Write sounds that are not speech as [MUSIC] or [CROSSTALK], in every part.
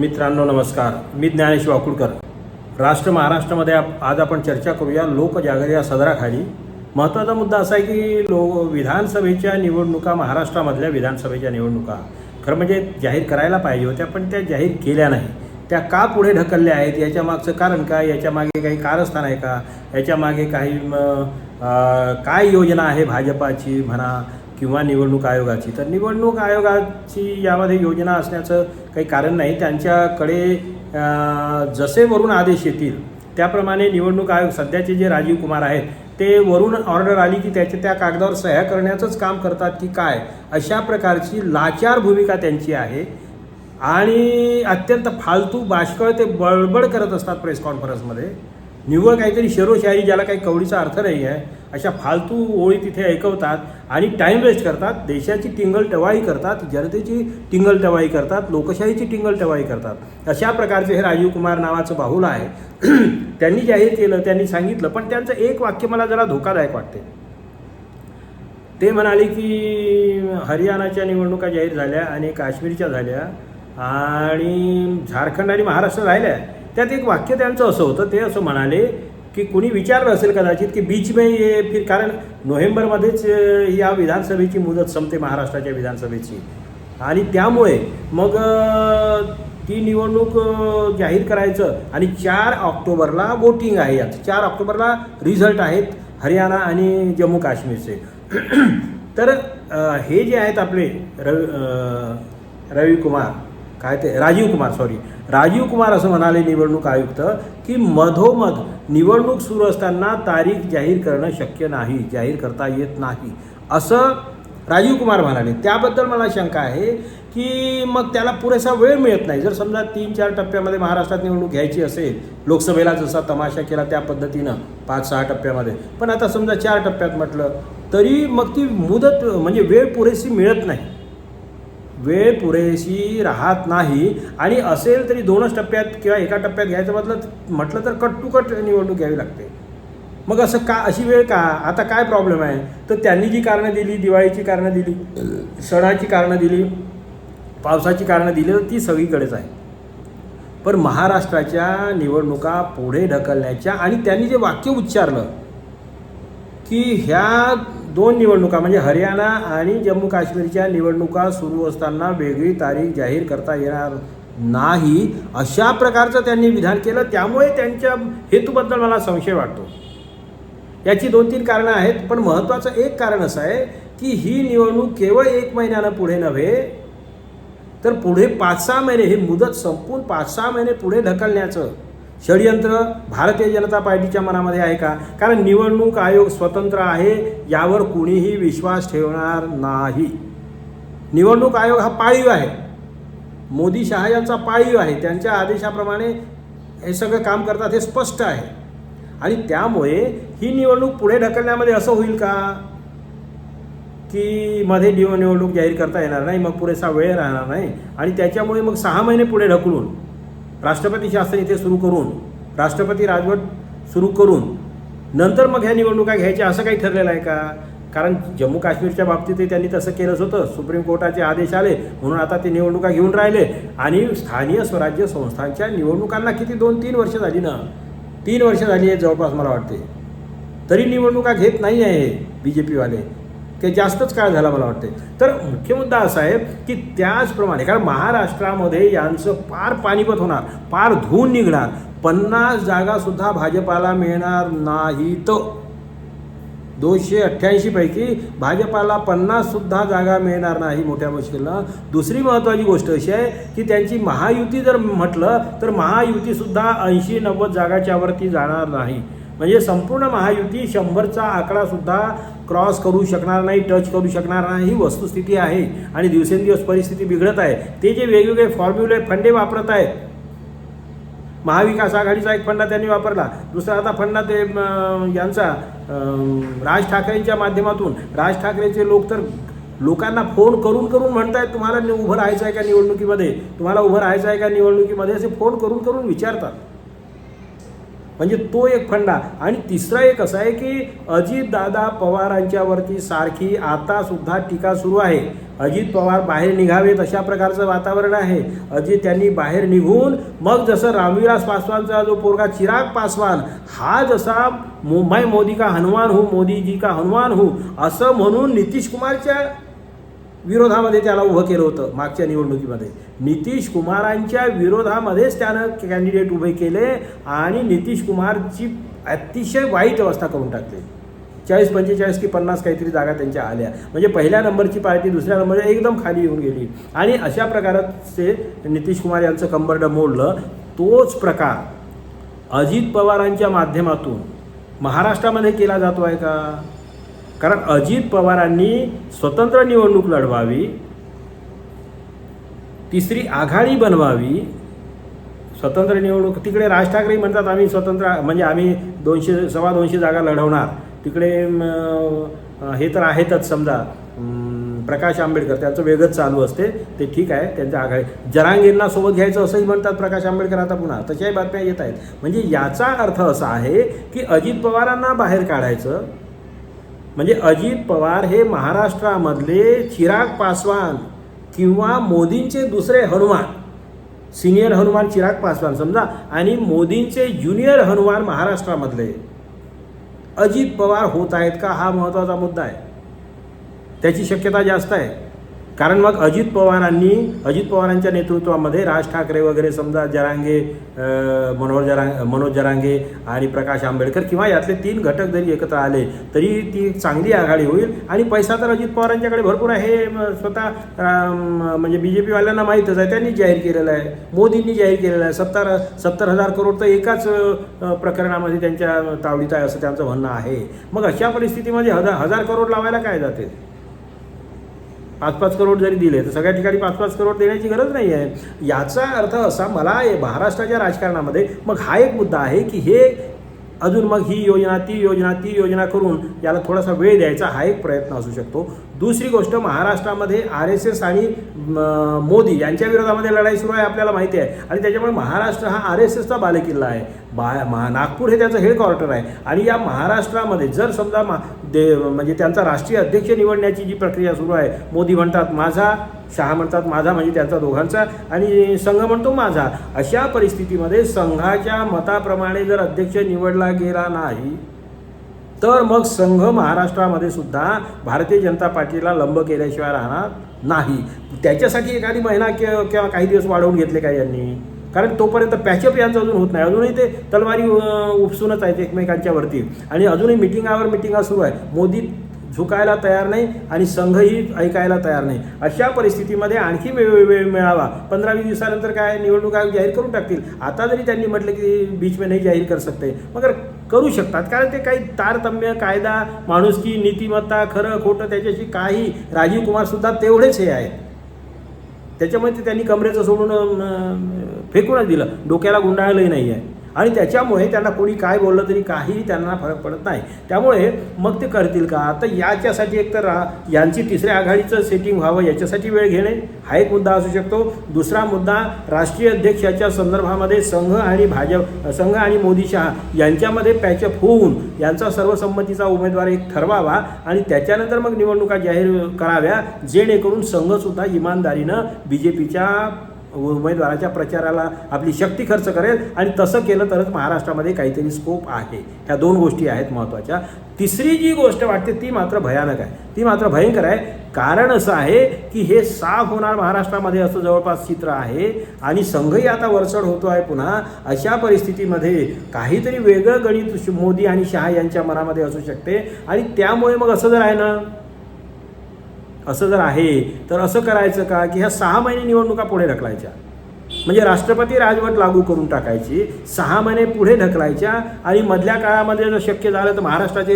मित्रांनो नमस्कार. मी ज्ञानेश वाकुडकर. राष्ट्र महाराष्ट्रामध्ये आज आपण चर्चा करूया लोकजागर या सदराखाली. महत्त्वाचा मुद्दा असा आहे की लो विधानसभेच्या निवडणुका महाराष्ट्रामधल्या विधानसभेच्या निवडणुका. खरं म्हणजे जाहीर करायला पाहिजे होत्या पण त्या जाहीर केल्या नाही. त्या का पुढे ढकलल्या आहेत? याच्या मागचं कारण काय? याच्या मागे काही कारस्थान आहे का? याच्या मागे काही काय योजना आहे भाजपाची म्हणा? किंवा निवडणूक आयोगाची. तर निवडणूक आयोगाची यामध्ये योजना असण्याचं काही कारण नाही. त्यांच्याकडे जसे वरून आदेश येतील त्याप्रमाणे निवडणूक आयोग सध्याचे जे राजीव कुमार आहेत ते वरून ऑर्डर आली की त्याच्या त्या कागदावर सह्या करण्याचंच काम करतात की काय? अशा प्रकारची लाचार भूमिका त्यांची आहे. आणि अत्यंत फालतू बाष्कळ ते बळबड करत असतात प्रेस कॉन्फरन्समध्ये. निव्वळ काहीतरी शरोशाही ज्याला काही कवडीचा अर्थ नाही आहे अशा फालतू ओळी तिथे ऐकवतात आणि टाईम वेस्ट करतात देशाची टिंगल टवाई करतात जनतेची टिंगल टवाई करतात लोकशाहीची टिंगल टवाई करतात. अशा प्रकारचे हे राजीव कुमार नावाचं बाहुल आहे. [CLEARS THROAT] त्यांनी जाहीर केलं त्यांनी सांगितलं पण त्यांचं एक वाक्य मला जरा धोकादायक वाटते. ते म्हणाले की हरियाणाच्या निवडणुका जाहीर झाल्या आणि काश्मीरच्या झाल्या आणि झारखंड आणि महाराष्ट्र राहिल्या. त्यात एक वाक्य त्यांचं असं होतं ते असं म्हणाले की कुणी विचारलं असेल कदाचित की बीच में ये फिर कारण नोव्हेंबरमध्येच या विधानसभेची मुदत संपते महाराष्ट्राच्या विधानसभेची. आणि त्यामुळे मग ती निवडणूक जाहीर करायचं आणि चार ऑक्टोबरला वोटिंग आहे यात. चार ऑक्टोबरला रिझल्ट आहेत हरियाणा आणि जम्मू काश्मीरचे. [CLEARS THROAT] तर हे जे आहेत आपले रवी रविकुमार काय ते? राजीव कुमार सॉरी राजीव कुमार असं म्हणाले निवडणूक आयुक्त की मधोमध निवडणूक सुरू असताना तारीख जाहीर करणं शक्य नाही जाहीर करता येत नाही. असं राजीव कुमार म्हणाले. त्याबद्दल मला शंका आहे की मग त्याला पुरेसा वेळ मिळत नाही. जर समजा तीन चार टप्प्यामध्ये महाराष्ट्रात निवडणूक घ्यायची असेल लोकसभेला जसा तमाशा केला त्या पद्धतीनं पाच सहा टप्प्यामध्ये. पण आता समजा चार टप्प्यात म्हटलं तरी मग ती मुदत म्हणजे वेळ पुरेशी मिळत नाही. वेळ पुरेशी राहत नाही. आणि असेल तरी दोनच टप्प्यात किंवा एका टप्प्यात घ्यायचं म्हटलं म्हटलं तर कट टू कट निवडणूक घ्यावी लागते. मग असं का अशी वेळ का? आता काय प्रॉब्लेम आहे? तर त्यांनी जी कारणं दिली दिवाळीची कारणं दिली सणाची कारणं दिली पावसाची कारणं दिली तर ती सगळीकडेच आहे. पण महाराष्ट्राच्या निवडणुका पुढे ढकलण्याच्या आणि त्यांनी जे वाक्य उच्चारलं की ह्या दोन निवडणुका म्हणजे हरियाणा आणि जम्मू काश्मीरच्या निवडणुका सुरू असताना वेगळी तारीख जाहीर करता येणार नाही. अशा प्रकारचं त्यांनी विधान केलं. त्यामुळे त्यांच्या हेतूबद्दल मला संशय वाटतो. याची दोन तीन कारणं आहेत पण महत्त्वाचं एक कारण असं आहे की ही निवडणूक केवळ एक महिन्यानं पुढे नव्हे तर पुढे पाच सहा महिने हे मुदत संपून पाच सहा महिने पुढे ढकलण्याचं षडयंत्र भारतीय जनता पार्टीच्या मनामध्ये आहे का? कारण निवडणूक आयोग स्वतंत्र आहे यावर कुणीही विश्वास ठेवणार नाही. निवडणूक आयोग हा पाळीव आहे. मोदी शहा यांचा पाळीव आहे. त्यांच्या आदेशाप्रमाणे हे सगळं काम करतात हे स्पष्ट आहे. आणि त्यामुळे ही निवडणूक पुढे ढकलण्यामध्ये असं होईल का? की मध्ये निव निवडणूक जाहीर करता येणार नाही मग पुरेसा वेळ राहणार नाही. आणि त्याच्यामुळे मग सहा महिने पुढे ढकलून राष्ट्रपती शासन इथे सुरू करून राष्ट्रपती राजवट सुरू करून नंतर मग ह्या निवडणुका घ्यायच्या असं काही ठरलेलं आहे का? कारण जम्मू काश्मीरच्या बाबतीतही त्यांनी तसं केलंच होतं. सुप्रीम कोर्टाचे आदेश आले म्हणून आता ते निवडणुका घेऊन राहिले. आणि स्थानीय स्वराज्य संस्थांच्या निवडणुकांना किती दोन तीन वर्ष झाली ना? तीन वर्ष झाली आहे जवळपास मला वाटते. तरी निवडणुका घेत नाही आहे बी जे पीवाले ते जास्तच काळ झाला मला वाटते तर मुख्य मुद्दा असा आहे की त्याचप्रमाणे कारण महाराष्ट्रामध्ये यांचं पार पानिपत होणार पार धुवून निघणार पन्नास जागासुद्धा भाजपाला मिळणार नाहीत. दोनशे अठ्ठ्याऐंशीपैकी भाजपाला पन्नाससुद्धा जागा मिळणार नाही मोठ्या मुश्किलनं. दुसरी महत्त्वाची गोष्ट अशी आहे की त्यांची महायुती जर म्हटलं तर महायुतीसुद्धा ऐंशी नव्वद जागाच्यावरती जाणार नाही. म्हणजे संपूर्ण महायुती शंभरचा आकडासुद्धा क्रॉस करू शकणार नाही टच करू शकणार नाही. ही वस्तुस्थिती आहे आणि दिवसेंदिवस परिस्थिती बिघडत आहे. ते जे वेगवेगळे फॉर्म्युले फंडे वापरत आहेत. महाविकास आघाडीचा एक फंडा त्यांनी वापरला. दुसरा आता फंडा ते यांचा राज ठाकरेंच्या माध्यमातून. राज ठाकरेचे लोक तर लोकांना फोन करून करून म्हणतायत तुम्हाला उभं राहायचं आहे का निवडणुकीमध्ये? तुम्हाला उभं राहायचं आहे का निवडणुकीमध्ये? असे फोन करून करून विचारतात. म्हणजे तो एक फंडा. आणि तिसरा एक असा आहे की अजितदादा पवारांच्यावरती सारखी आता सुद्धा टीका सुरू आहे. अजित पवार बाहेर निघावेत अशा प्रकारचं वातावरण आहे. अजित त्यांनी बाहेर निघून मग जसं रामविलास पासवानचा जो पोरगा चिराग पासवान हा जसा मुंबई मोदी का हनुमान हो मोदीजी का हनुमान हो असं म्हणून नितीश कुमारच्या विरोधामध्ये त्याला उभं केलं होतं मागच्या निवडणुकीमध्ये. नितीश कुमारांच्या विरोधामध्येच त्यानं कॅन्डिडेट उभे केले आणि नितीश कुमारची अतिशय वाईट अवस्था करून टाकली. चाळीस पंचेचाळीस की पन्नास काहीतरी जागा त्यांच्या आल्या. म्हणजे पहिल्या नंबरची पार्टी दुसऱ्या नंबरच्या एकदम खाली येऊन गेली. आणि अशा प्रकारचे नितीश कुमार यांचं कंबरडं मोडलं. तोच प्रकार अजित पवारांच्या माध्यमातून महाराष्ट्रामध्ये केला जातो आहे का? कारण अजित पवारांनी स्वतंत्र निवडणूक लढवावी तिसरी आघाडी बनवावी स्वतंत्र निवडणूक तिकडे राज ठाकरे म्हणतात आम्ही स्वतंत्र म्हणजे आम्ही दोनशे सव्वा दोनशे जागा लढवणार. तिकडे हे तर आहेतच समजा. प्रकाश आंबेडकर त्यांचं वेगच चालू असते. ते ठीक आहे त्यांच्या आघाडी जरांगीरना सोबत घ्यायचं असंही म्हणतात प्रकाश आंबेडकर आता पुन्हा. तशाही बातम्या येत आहेत. म्हणजे याचा अर्थ असा आहे की अजित पवारांना बाहेर काढायचं म्हणजे अजित पवार हे महाराष्ट्रामधले चिराग पासवान किंवा मोदींचे दुसरे हनुमान सिनियर हनुमान चिराग पासवान समजा आणि मोदींचे ज्युनियर हनुमान महाराष्ट्रामधले. अजित पवार होत आहेत का? हा महत्त्वाचा मुद्दा आहे. त्याची शक्यता जास्त आहे. कारण मग अजित पवारांनी अजित पवारांच्या नेतृत्वामध्ये राज ठाकरे वगैरे समजा जरांगे मनोहर जरांग मनोज जरांगे आणि प्रकाश आंबेडकर किंवा यातले तीन घटक जरी एकत्र आले तरी ती चांगली आघाडी होईल. आणि पैसा तर अजित पवारांच्याकडे भरपूर आहे. हे स्वतः म्हणजे बी जे पीवाल्यांना माहीतच आहे. त्यांनी जाहीर केलेलं आहे. मोदींनी जाहीर केलेलं आहे. सत्तर सत्तर हजार करोड तर एकाच प्रकरणामध्ये त्यांच्या तावडीत आहे असं त्यांचं म्हणणं आहे. मग अशा परिस्थितीमध्ये हजार हजार करोड लावायला काय जाते? पाच पाच करोड जरी दिले तर सगळ्या ठिकाणी पाच पाच करोड देण्याची गरज नाही आहे. याचा अर्थ असा मला महाराष्ट्राच्या राजकारणामध्ये मग हा एक मुद्दा आहे की हे अजून मग ही योजना ती योजना ती योजना करून याला थोडासा वेळ द्यायचा हा एक प्रयत्न असू शकतो. दुसरी गोष्ट महाराष्ट्रामध्ये आर एस एस आणि मोदी यांच्या विरोधामध्ये लढाई सुरू आहे आपल्याला माहिती आहे. आणि त्याच्यामुळे महाराष्ट्र हा आर एस एसचा बालेकिल्ला आहे. बा नागपूर हे त्याचं हेडक्वार्टर आहे. आणि या महाराष्ट्रामध्ये जर समजा मा दे म्हणजे त्यांचा राष्ट्रीय अध्यक्ष निवडण्याची जी प्रक्रिया सुरू आहे मोदी म्हणतात माझा शहा म्हणतात माझा म्हणजे त्यांचा दोघांचा आणि संघ म्हणतो माझा अशा परिस्थितीमध्ये संघाच्या मताप्रमाणे जर अध्यक्ष निवडला गेला नाही तर मग संघ महाराष्ट्रामध्ये सुद्धा भारतीय जनता पार्टीला लंब केल्याशिवाय राहणार नाही. त्याच्यासाठी एखादी महिना किंवा किंवा काही दिवस वाढवून घेतले का यांनी? कारण तोपर्यंत पॅचअप यांचं अजून होत नाही. अजूनही ते तलवारी उपसूनच आहेत एकमेकांच्यावरती आणि अजूनही मिटिंगावर मिटिंगा सुरू आहे. मोदी झुकायला तयार नाही आणि संघही ऐकायला तयार नाही. अशा परिस्थितीमध्ये आणखी वेळ वेळ मिळावा. पंधरा वीस दिवसानंतर काय निवडणूक आयोग जाहीर करून टाकतील? आता जरी त्यांनी म्हटलं की बीच में नाही जाहीर कर सकते मगर करू शकतात. कारण ते काही तारतम्य कायदा माणुसकी नीतिमत्ता खरं खोटं त्याच्याशी काही राजीव कुमारसुद्धा तेवढेच हे आहेत. त्याच्यामुळे ते त्यांनी कमरेचं सोडून फेकूनच दिलं. डोक्याला गुंडाळलंही नाही आहे आणि त्याच्यामुळे त्यांना कोणी काय बोललं तरी काहीही त्यांना फरक पडत नाही. त्यामुळे मग ते करतील का? आता याच्यासाठी एक तर रा- यांची तिसऱ्या आघाडीचं सेटिंग व्हावं याच्यासाठी वेळ घेणे हा एक मुद्दा असू शकतो. दुसरा मुद्दा राष्ट्रीय अध्यक्षाच्या संदर्भामध्ये संघ आणि भाजप संघ आणि मोदी शहा यांच्यामध्ये पॅचअप होऊन यांचा सर्वसंमतीचा उमेदवार एक ठरवावा आणि त्याच्यानंतर मग निवडणुका जाहीर कराव्या जेणेकरून संघसुद्धा इमानदारीनं बी जे पीच्या उमेदवाराच्या प्रचाराला आपली शक्ती खर्च करेल आणि तसं केलं तरच महाराष्ट्रामध्ये काहीतरी स्कोप आहे. ह्या दोन गोष्टी आहेत महत्त्वाच्या. तिसरी जी गोष्ट वाटते ती मात्र भयानक आहे. ती मात्र भयंकर आहे. कारण असं आहे की हे साफ होणार महाराष्ट्रामध्ये असं जवळपास चित्र आहे आणि संघही आता वरचढ होतो आहे पुन्हा. अशा परिस्थितीमध्ये काहीतरी वेगळं गणित मोदी आणि शहा यांच्या मनामध्ये असू शकते आणि त्यामुळे मग असं जर आहे ना असं जर आहे तर असं करायचं का की ह्या सहा महिने निवडणुका पुढे ढकलायच्या? म्हणजे राष्ट्रपती राजवट लागू करून टाकायची सहा महिने पुढे ढकलायच्या आणि मधल्या काळामध्ये जर शक्य झालं तर महाराष्ट्राचे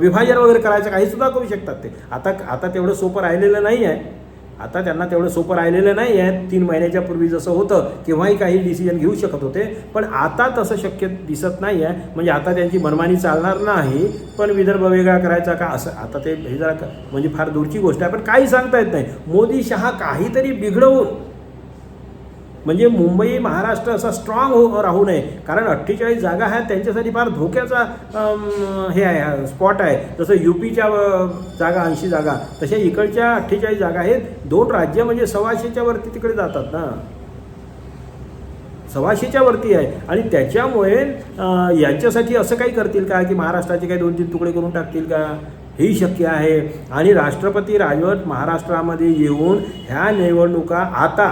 विभाजन वगैरे करायचं काही सुद्धा करू शकतात ते. आता आता तेवढं सोपं राहिलेलं नाही आहे आता त्यांना तेवढं सोपं राहिलेलं नाही आहे तीन महिन्याच्या पूर्वी जसं होतं केव्हाही काही डिसिजन घेऊ शकत होते. पण आता तसं शक्य दिसत नाही आहे म्हणजे आता त्यांची मनमानी चालणार नाही. पण विदर्भ वेगळा करायचा का? असं आता ते हे जरा म्हणजे फार दूरची गोष्ट आहे. पण काही सांगता येत नाही. मोदी शहा काहीतरी बिघडवून म्हणजे मुंबई महाराष्ट्र असा स्ट्रॉंग हो राहू नये. कारण अठ्ठेचाळीस जागा ह्या त्यांच्यासाठी फार धोक्याचा हे आहे स्पॉट आहे. जसं युपीच्या पीच्या जागा ऐंशी जागा तशा इकडच्या अठ्ठेचाळीस जागा आहेत. दोन राज्य म्हणजे सव्वाशेच्या वरती तिकडे जातात ना. सव्वाशेच्या वरती आहे. आणि त्याच्यामुळे यांच्यासाठी असं काही करतील का की महाराष्ट्राचे काही दोन तीन तुकडे करून टाकतील का? हेही शक्य आहे. आणि राष्ट्रपती राजवट महाराष्ट्रामध्ये येऊन ह्या निवडणुका आता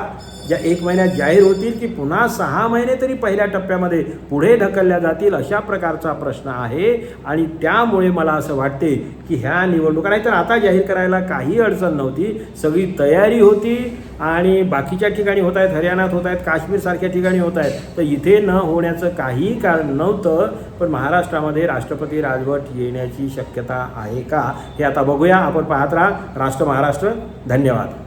ज्या एक महिन्यात जाहीर होतील की पुन्हा सहा महिने तरी पहिल्या टप्प्यामध्ये पुढे ढकलल्या जातील अशा प्रकारचा प्रश्न आहे. आणि त्यामुळे मला असं वाटते की ह्या निवडणुका नाही तर आता जाहीर करायला काही अडचण नव्हती. सगळी तयारी होती आणि बाकीच्या ठिकाणी होत आहेत हरियाणात होत आहेत काश्मीरसारख्या ठिकाणी होत आहेत. तर इथे न होण्याचं काहीही कारण नव्हतं पण महाराष्ट्रामध्ये राष्ट्रपती राजवट येण्याची शक्यता आहे का? हे आता बघूया. आपण पाहत राहा. राष्ट्र महाराष्ट्र. धन्यवाद.